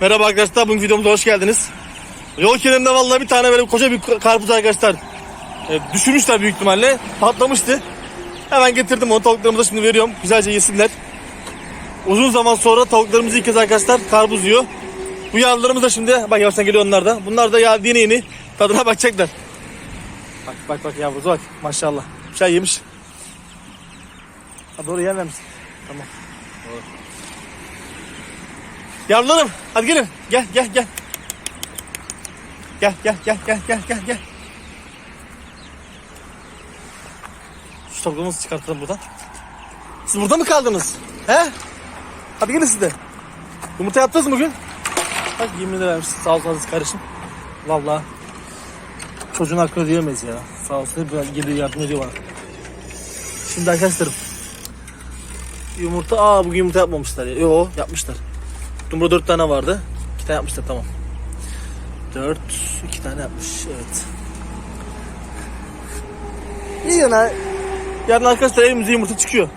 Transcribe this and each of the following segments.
Merhaba arkadaşlar, bugün videomuza hoş geldiniz. Yol kenarında vallahi bir tane böyle koca bir karpuz arkadaşlar. E, düşürmüşler büyük ihtimalle. Patlamıştı. Hemen getirdim onu tavuklarımıza şimdi veriyorum. Güzelce yesinler. Uzun zaman sonra tavuklarımız ilk kez arkadaşlar karpuz yiyor. Bu yavrularımız da şimdi, bak yavaştan geliyor onlar da. Bunlar da ya yeni yeni tadına bakacaklar. Bak bak bak yavruza bak maşallah. Bir şey yemiş. Ha, doğru yememiş. Tamam. Doğru. Yavrularım hadi gelin. Gel gel gel. Gel gel gel gel gel gel gel. Şu tavuklarımızı çıkartalım buradan. Siz burada mı kaldınız? He? Hadi gelin siz de. Yumurta yaptınız mı bugün? Bak 20 lira vermiş. Sağ olsun kardeşim. Vallahi çocuğun hakkını diyemeyiz ya. Sağ olsun hep geliyor yardım ediyor bana. Şimdi arkadaşlarım. Yumurta, aa bugün yumurta yapmamışlar ya. Yo yapmışlar. Dumura 4 tane vardı. 2 tane yapmışlar tamam. 4, 2 tane yapmış evet. İyi yana. Yarın arkadaşlar evimize yumurta çıkıyor.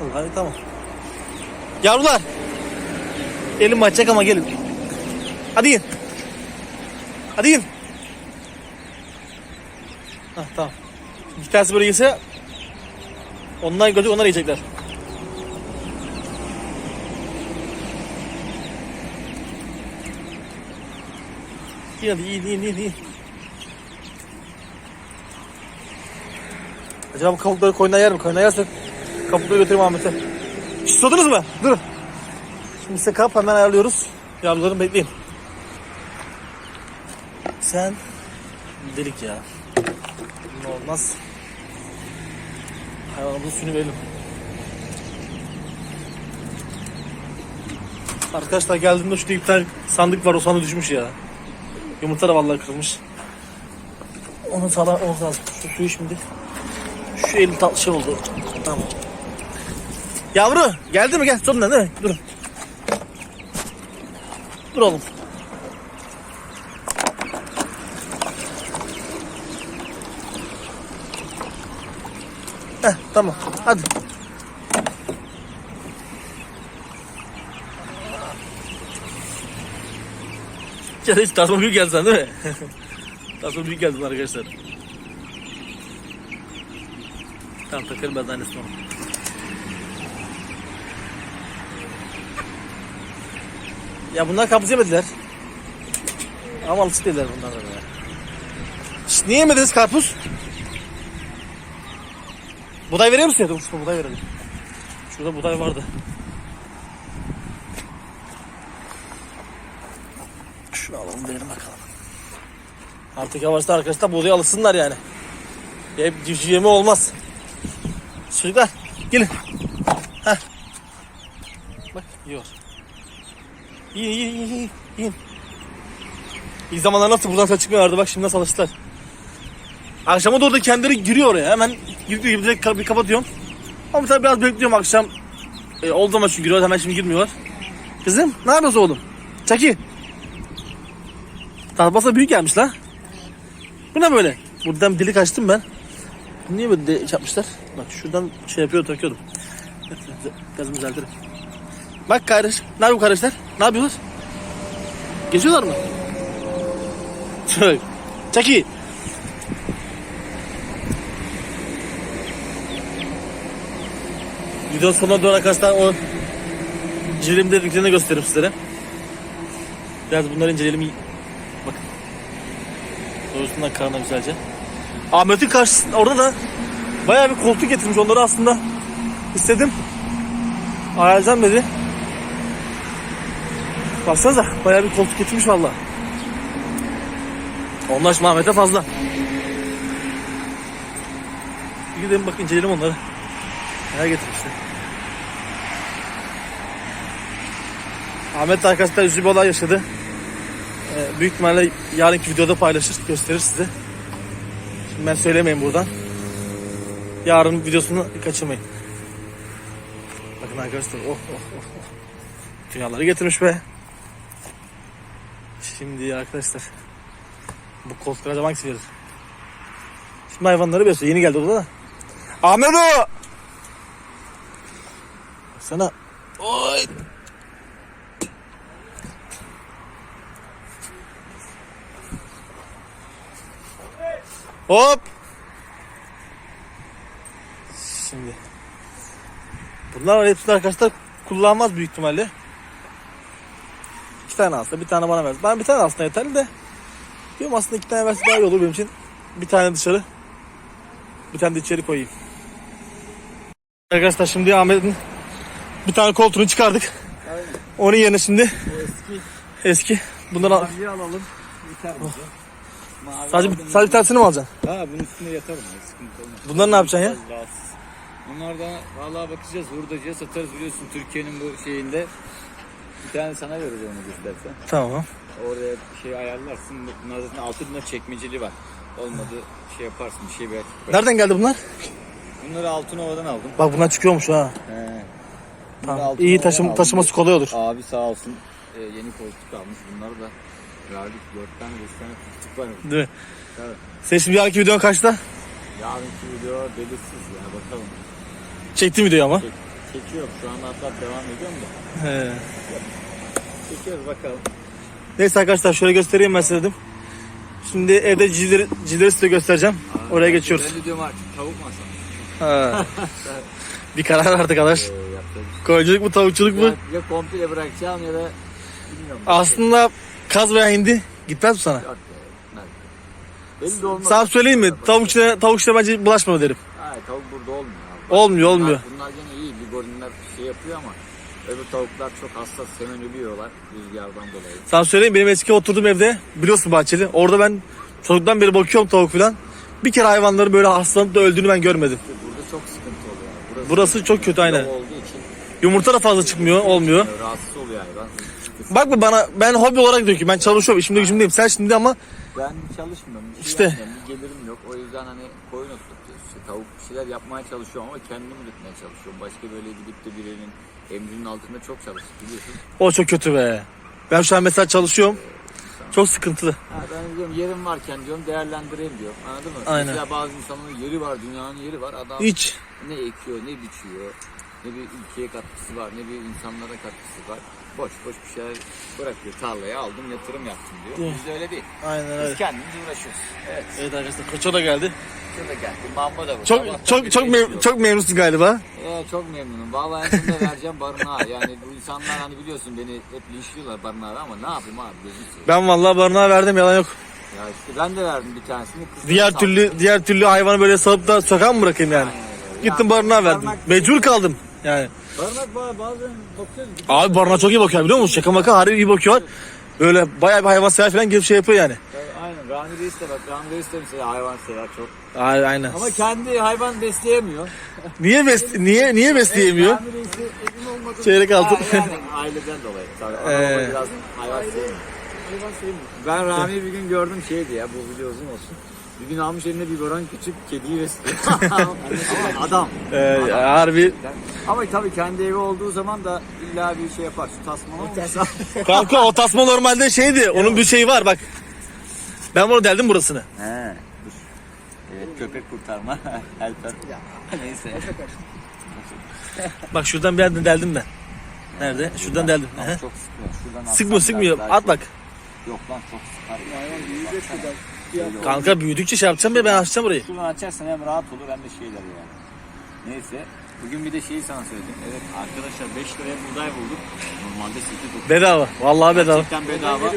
Vallahi tamam. Yavrular. Elim açacak ama gelin. Hadi yiyin. Hadi yiyin. Hah tamam. Bir tanesi böyle yese onlar görecek onlar yiyecekler. Yiyin hadi yiyin yiyin yiyin. yiyin. Acaba bu kavukları koyuna yer mi? Koyuna yerse kabukları götüreyim Ahmet'e. Susadınız mı? Durun. Şimdi size kap hemen ayarlıyoruz. Yavrularım bekleyin. Sen delik ya. Ne olmaz. Hayvanımızın suyunu verelim. Arkadaşlar geldiğimde şurada bir sandık var o sandık düşmüş ya. Yumurta da vallahi kırılmış. Onu onu lazım. Şu suyu şimdi. Şu elim tatlı şey oldu. Tamam. Yavru geldi mi gel sonuna değil mi? Durun. Dur oğlum. Heh, tamam. Hadi. Ya hiç tasma büyük geldi sen değil mi? tasma büyük geldi arkadaşlar. Tamam takarım ben onu. Ya bunlar karpuz yemediler. Ama alışık değiller bunlar da ya. Niye yemediniz karpuz? Buday veriyor musun ya? Dur şurada buday verelim. Şurada buday vardı. Şunu alalım verelim bakalım. Artık yavaştan arkadaşlar buğdaya alışsınlar yani. Hep civciv yeme olmaz. Çocuklar gelin. Heh. Bak yiyor. Yiyin yiyin yiyin yiyin. yiyin. İlk zamanlar nasıl buradan çıkmıyorlardı bak şimdi nasıl alıştılar. Akşama doğru da kendileri giriyor oraya. Hemen girdiği gibi direkt kapıyı kapatıyorum. Ama tabii biraz bekliyorum akşam. E, oldu zaman çünkü giriyorlar hemen şimdi girmiyorlar. Kızım ne yapıyorsun oğlum? Çaki. Tahbasa büyük gelmiş la. Bu ne böyle? Buradan delik açtım ben. Niye böyle de şey yapmışlar? Bak şuradan şey yapıyor takıyordum. Gazımı düzeltirim. Bak kardeş. Ne yapıyor kardeşler? Ne yapıyorlar? Geziyorlar mı? Çok. Çaki. Video sonuna doğru arkadaşlar o cilim dediklerini göstereyim sizlere. Biraz bunları inceleyelim. Bakın. Doğrusundan karnına güzelce. Ahmet'in karşısında orada da bayağı bir koltuk getirmiş onları aslında istedim. Ayarlayacağım dedi. Baksanıza bayağı bir koltuk getirmiş valla. Onlar şimdi fazla. Bir gidelim bak inceleyelim onları. Neler getirmişler. Ahmet arkadaşlar üzücü bir olay yaşadı. Ee, büyük ihtimalle yarınki videoda paylaşır, gösterir size. Şimdi ben söylemeyeyim buradan. Yarın videosunu kaçırmayın. Bakın arkadaşlar oh oh oh. oh. Dünyaları getirmiş be. Şimdi arkadaşlar bu koltuklar acaba hangisi verir? Şimdi hayvanları besliyor. Yeni geldi orada da. Ahmet o! Sana. Oy. Hop. Şimdi. Bunlar hepsini arkadaşlar kullanmaz büyük ihtimalle. İki tane alsa bir tane bana versin. Ben bir tane aslında yeterli de. Diyorum aslında iki tane verse daha iyi olur benim için. Bir tane dışarı. Bir tane de içeri koyayım. Arkadaşlar şimdi Ahmet'in bir tane koltuğunu çıkardık. Aynen. Onun yerine şimdi eski eski. Bundan al. alalım. Yeter bize. Mavi Sadece, aldım. sadece bir tanesini mi alacaksın? Ha bunun üstünde yatarım. ya, Sıkıntı olmaz. Bunları ne yapacaksın ya? Biraz rahatsız. Bunlar da vallahi bakacağız hurdacıya satarız biliyorsun Türkiye'nin bu şeyinde. Bir tane sana veririz onu istersen. Tamam. Oraya şey ayarlarsın. Bunlar zaten altında çekmeceli var. Olmadı şey yaparsın bir şey ver. Nereden geldi bunlar? Bunları Altınova'dan aldım. Bak bunlar çıkıyormuş ha. He. Bunları Tamam. Altınova'dan İyi taşım, aldım. taşıması kolay olur. Abi sağ olsun e, yeni koltuk almış. Bunları da verdik. Dört tane beş tane koltuk var. Değil mi? Evet. Sen şimdi yarınki videon kaçta? Yarınki video belirsiz ya bakalım. Çektiğim video ama. Çek, çekiyorum şu anda hatta devam ediyorum da. He. Çekiyoruz bakalım. Neyse arkadaşlar şöyle göstereyim ben size dedim. Şimdi evde cileri, cileri size göstereceğim. Oraya geçiyoruz. Ben diyorum artık tavuk masa. Bir karar verdik arkadaş. Ee, şey Koyunculuk mu tavukçuluk mu? Ya, ya komple bırakacağım ya da bilmiyorum. Aslında kaz veya hindi gitmez mi sana? Yok de olmaz. Sana söyleyeyim mi? Tavuk işine, tavuk işine bence bulaşma derim. Hayır tavuk burada olmuyor abi. Olmuyor olmuyor. Bunlar, gene iyi. Ligorinler şey yapıyor ama öbür tavuklar çok hassas hemen ölüyorlar rüzgardan dolayı. Sana söyleyeyim benim eski oturduğum evde biliyorsun bahçeli. Orada ben çocuktan beri bakıyorum tavuk falan. Bir kere hayvanların böyle hastalanıp da öldüğünü ben görmedim. İşte burada çok sıkıntı oluyor. Burası, Burası çok kötü aynen. Yumurta da fazla çıkmıyor, olmuyor. rahatsız oluyor hayvan. Bak bu bana ben hobi olarak diyor ki ben çalışıyorum işimde gücümdeyim. Sen şimdi ama Ben çalışmıyorum. Bir şey İşte. yapmıyorum. Bir gelirim yok. O yüzden hani koyun oturtuyoruz. İşte tavuk bir şeyler yapmaya çalışıyorum ama kendim üretmeye çalışıyorum. Başka böyle gidip de birinin emrinin altında çok çalıştık biliyorsun. o çok kötü be. Ben şu an mesela çalışıyorum. Çok sıkıntılı. Ha, ben diyorum yerim varken diyorum değerlendireyim diyor. Anladın mı? Aynen. Mesela bazı insanların yeri var, dünyanın yeri var. Adam Hiç. ne ekiyor, ne biçiyor. Ne bir ülkeye katkısı var, ne bir insanlara katkısı var. Boş boş bir şeyler bırakıyor. Tarlaya aldım, yatırım yaptım diyor. Değil? Biz de öyle değil. Aynen Biz öyle. kendimiz uğraşıyoruz. Evet. Evet arkadaşlar Koço da geldi. Şurada geldi. Mamba da burada. Çok Allah'tan çok çok mem- ekiyor. çok memnunsun galiba. Ee, çok memnunum. Vallahi en sonunda vereceğim barınağa. Yani bu insanlar hani biliyorsun beni hep linçliyorlar barınağa ama ne yapayım abi gözünü seveyim. Ben vallahi barınağa verdim yalan yok. Ya işte ben de verdim bir tanesini. Diğer türlü diğer türlü hayvanı böyle salıp da sokağa mı bırakayım yani? Aynen öyle. Gittim Ya, barınağa verdim. Mecbur kaldım yani. Barınak ba- bazen bakıyoruz. Abi barınağa çok iyi bakıyor biliyor musun? Şaka maka harbi iyi bakıyor. Böyle bayağı bir hayvan sever falan gelip şey yapıyor yani. Aynen Rami Reis de bak. Rami Reis de mesela hayvan sever çok. Aynen. aynen. Ama kendi hayvan besleyemiyor. Niye bes niye niye besleyemiyor? Rami Reis'i olmadığı Çeyrek altın. Ha, yani aileden dolayı. Tabii. Ee. biraz hayvan sevmiyor. Hayvan sevmiyor. Ben Rami'yi bir gün gördüm şeydi ya bu uzun olsun. Bir gün almış eline bir baron küçük kediyi besliyor. Ama adam. Ee, harbi. Ama tabii kendi evi olduğu zaman da illa bir şey yapar. Şu tasmanı olmasa. Kanka o tasma normalde şeydi. Onun bir şeyi var bak. Ben bunu deldim burasını. He. Dur. Evet köpek kurtarma. Helper. Neyse. Bak şuradan bir yerden deldim ben. Nerede? Şuradan deldim. Ama Ehe. çok sıkıyor. Şuradan Sıkmıyor sıkmıyor. At bak. Yok lan çok sıkar. Hayvan Kanka büyüdükçe şey yapacağım ya ben açacağım burayı. Şuradan açarsan hem rahat olur hem de şeyler yani. Neyse. Bugün bir de şeyi sana söyledim. Evet arkadaşlar 5 liraya buğday bulduk. Normalde 8 Bedava. Vallahi bedava. Gerçekten bedava.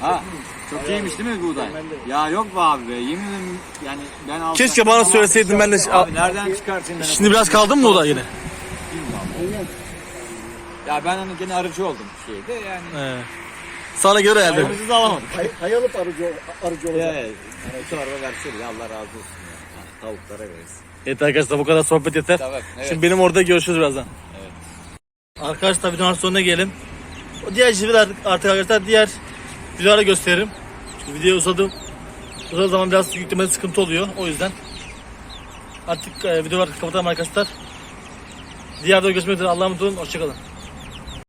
Ha, çok iyiymiş değil mi buğday? Ya yok be abi be. Yemin ederim yani ben alsam. Keşke bana söyleseydin ben de. Abi nereden çıkartayım ben? Şimdi biraz kaldın mı o da yine? Ya ben hani gene arıcı oldum şeyde yani. He. Sana göre. Hayvanımızı da alamadık. Hay alıp arıcı, arıcı olacak. ya. Yani iki araba verseydi ya Allah razı olsun ya. Tavuklara veririz. Evet arkadaşlar bu kadar sohbet yeter. Tamam. Evet. Şimdi benim orada görüşürüz birazdan. Evet. Arkadaşlar videonun sonuna gelelim. O diğer civil artık, artık arkadaşlar diğer videolara gösteririm. Çünkü video uzadı. Uzadığı zaman biraz yüklemede sıkıntı oluyor. O yüzden artık e, videoları kapatalım arkadaşlar. Diğer videoda görüşmek üzere. Allah'a emanet olun. Hoşçakalın.